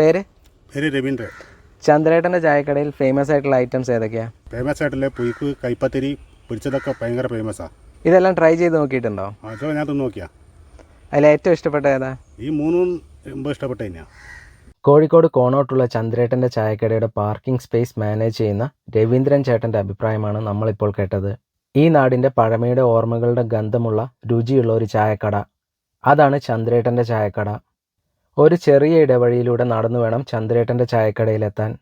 പേര് പേര് രവീന്ദ്രൻ ചന്ദ്രേട്ടൻ്റെ ചായക്കടയിൽ ഫേമസ് ആയിട്ടുള്ള ഐറ്റംസ് ഏതൊക്കെയാണ് ഫേമസ് ആയിട്ടുള്ള പുയ്ക്ക് കൈപ്പത്തിരി പൊരിച്ചതൊക്കെ ഭയങ്കര ഫേമസാണ് ഇതെല്ലാം ട്രൈ ചെയ്ത് നോക്കിയിട്ടുണ്ടോ അതോ ഞാൻ തിന്ന് നോക്കിയാ അതിൽ ഏറ്റവും ഇഷ്ടപ്പെട്ട ഏതാ ഈ മൂന്നും ரொம்ப ഇഷ്ടപ്പെട്ട തന്നെയാണ് കോഴിക്കോട് കോണോട്ടുള്ള ചന്ദ്രേട്ടൻ്റെ ചായക്കടയുടെ പാർക്കിംഗ് സ്പേസ് മാനേജ് ചെയ്യുന്ന രവീന്ദ്രൻ ചേട്ടൻ്റെ അഭിപ്രായമാണ് നമ്മളിപ്പോൾ കേട്ടത് ഈ നാടിൻ്റെ പഴമയുടെ ഓർമ്മകളുടെ ഗന്ധമുള്ള രുചിയുള്ള ഒരു ചായക്കട അതാണ് ചന്ദ്രേട്ടൻ്റെ ചായക്കട ഒരു ചെറിയ ഇടവഴിയിലൂടെ നടന്നു വേണം ചന്ദ്രേട്ടന്റെ ചായക്കടയിലെത്താൻ.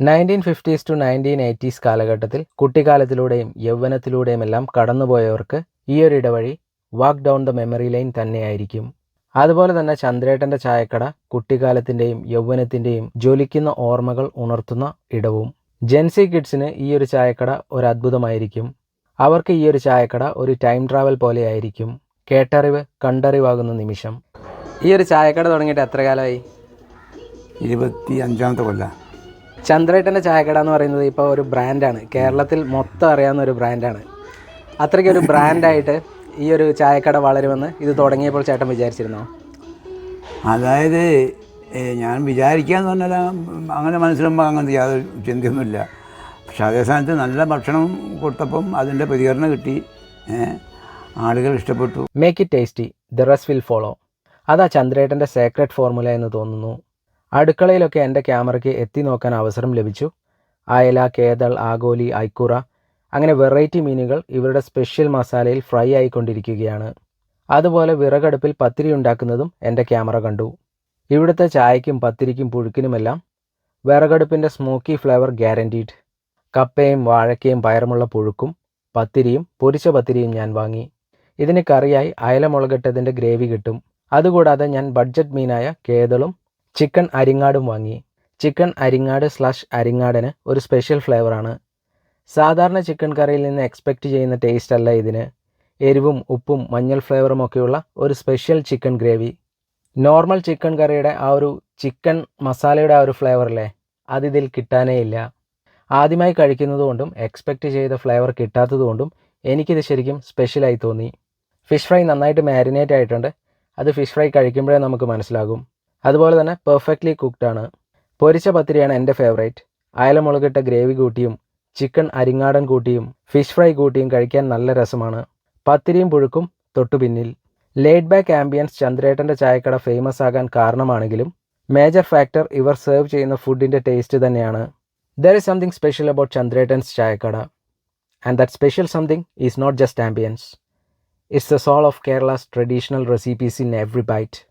Nineteen fifties to nineteen eighties കാലഘട്ടത്തിൽ കുട്ടിക്കാലത്തിലൂടെയും യൗവനത്തിലൂടെയും എല്ലാം കടന്നുപോയവർക്ക് ഈ ഒരു ഇടവഴി walk down the memory lane തന്നെയായിരിക്കും. അതുപോലെ തന്നെ ചന്ദ്രേട്ടന്റെ ചായക്കട കുട്ടിക്കാലത്തിന്റെയും യൗവനത്തിന്റെയും ജ്വലിക്കുന്ന ഓർമ്മകൾ ഉണർത്തുന്ന ഇടവും. ജെൻസി കിഡ്സിന് ഈ ഒരു ചായക്കട ഒരു അത്ഭുതമായിരിക്കും അവർക്ക് ഈ ഒരു ചായക്കട ഒരു ടൈം ട്രാവൽ പോലെയായിരിക്കും. കേട്ടറിവ് കണ്ടറിവാകുന്ന നിമിഷം. ഈ ഒരു ചായക്കട തുടങ്ങിയിട്ട് എത്ര കാലമായി? ഇരുപത്തി അഞ്ചാമത്തെ കൊല്ല. ചന്ദ്രേട്ടന്റെ ചായക്കട എന്ന് പറയുന്നത് ഇപ്പോൾ ഒരു ബ്രാൻഡാണ്. കേരളത്തിൽ മൊത്തം അറിയാവുന്ന ഒരു ബ്രാൻഡാണ്. അത്രയ്ക്ക് ഒരു ബ്രാൻഡായിട്ട് ഈ ഒരു ചായക്കട വളരുമെന്ന് ഇത് തുടങ്ങിയപ്പോൾ ചേട്ടൻ വിചാരിച്ചിരുന്നോ? അതായത് ഞാൻ വിചാരിക്കാന്ന് പറഞ്ഞാൽ അങ്ങനെ മനസ്സിലുമ്പോൾ അങ്ങനത്തെ യാതൊരു ചിന്തയൊന്നുമില്ല. പക്ഷെ അതേ സ്ഥാനത്ത് നല്ല ഭക്ഷണം കൊടുത്തപ്പം അതിന്റെ പ്രതികരണം കിട്ടി. ആളുകൾ ഇഷ്ടപ്പെട്ടു. Make it tasty the rest will follow അതാ ചന്ദ്രേട്ടന്റെ സേക്രട്ട് ഫോർമുല എന്ന് തോന്നുന്നു. അടുക്കളയിലൊക്കെ എന്റെ ക്യാമറയ്ക്ക് എത്തി നോക്കാൻ അവസരം ലഭിച്ചു. അയല കേതൾ ആഗോലി ഐക്കുറ അങ്ങനെ വെറൈറ്റി മീനുകൾ ഇവരുടെ സ്പെഷ്യൽ മസാലയിൽ ഫ്രൈ ആയിക്കൊണ്ടിരിക്കുകയാണ്. അതുപോലെ വിറകടുപ്പിൽ പത്തിരി ഉണ്ടാക്കുന്നതും എന്റെ ക്യാമറ കണ്ടു. ഇവിടുത്തെ ചായയ്ക്കും പത്തിരിക്കും പുഴുക്കിനുമെല്ലാം വിറകടുപ്പിന്റെ സ്മോക്കി ഫ്ലേവർ ഗ്യാരന്റീഡ് കപ്പയും വാഴക്കയും പയറുമുള്ള പുഴുക്കും പത്തിരിയും പൊരിച്ച പത്തിരിയും ഞാൻ വാങ്ങി. ഇതിന് കറിയായി അയല മുളകിട്ടതിന്റെ ഗ്രേവി കിട്ടും. അതുകൂടാതെ ഞാൻ ബഡ്ജറ്റ് മീനായ കേതളും ചിക്കൻ അരിങ്ങാടും വാങ്ങി. ചിക്കൻ അരിങ്ങാട് സ്ലാഷ് അരിങ്ങാടിന് ഒരു സ്പെഷ്യൽ ഫ്ലേവറാണ് സാധാരണ ചിക്കൻ കറിയിൽ നിന്ന് എക്സ്പെക്റ്റ് ചെയ്യുന്ന ടേസ്റ്റ് അല്ല ഇതിന്. എരിവും ഉപ്പും മഞ്ഞൾ ഫ്ലേവറും ഒക്കെയുള്ള ഒരു special chicken gravy normal chicken കറിയുടെ ആ ഒരു ചിക്കൻ മസാലയുടെ ആ ഒരു ഫ്ലേവറില്ലേ അതിതിൽ കിട്ടാനേ ഇല്ല. ആദ്യമായി കഴിക്കുന്നതുകൊണ്ടും എക്സ്പെക്റ്റ് ചെയ്ത ഫ്ലേവർ കിട്ടാത്തതുകൊണ്ടും എനിക്കിത് ശരിക്കും സ്പെഷ്യലായി തോന്നി. ഫിഷ് ഫ്രൈ നന്നായിട്ട് മാരിനേറ്റ് ആയിട്ടുണ്ട്. അത് ഫിഷ് ഫ്രൈ കഴിക്കുമ്പോഴേ നമുക്ക് മനസ്സിലാകും. അതുപോലെ തന്നെ പെർഫെക്റ്റ്ലി കുക്ക്ഡ് ആണ്. പൊരിച്ച പത്തിരിയാണ് എന്റെ ഫേവറേറ്റ് അയലമുളകിട്ട ഗ്രേവി കൂട്ടിയും ചിക്കൻ അരിങ്ങാടൻ കൂട്ടിയും ഫിഷ് ഫ്രൈ കൂട്ടിയും കഴിക്കാൻ നല്ല രസമാണ്. പത്തിരിയും പുഴുക്കും തൊട്ടു പിന്നിൽ. ലേഡ് ബാക്ക് ആംബിയൻസ് ചന്ദ്രേട്ടന്റെ ചായക്കട ഫേമസ് ആകാൻ കാരണമാണെങ്കിലും മേജർ ഫാക്ടർ ഇവർ സെർവ് ചെയ്യുന്ന ഫുഡിന്റെ ടേസ്റ്റ് തന്നെയാണ്. There is something special about Chandrettan's ചായക്കട. And that special something is not just ambiance It's the soul of Kerala's traditional recipes in every bite.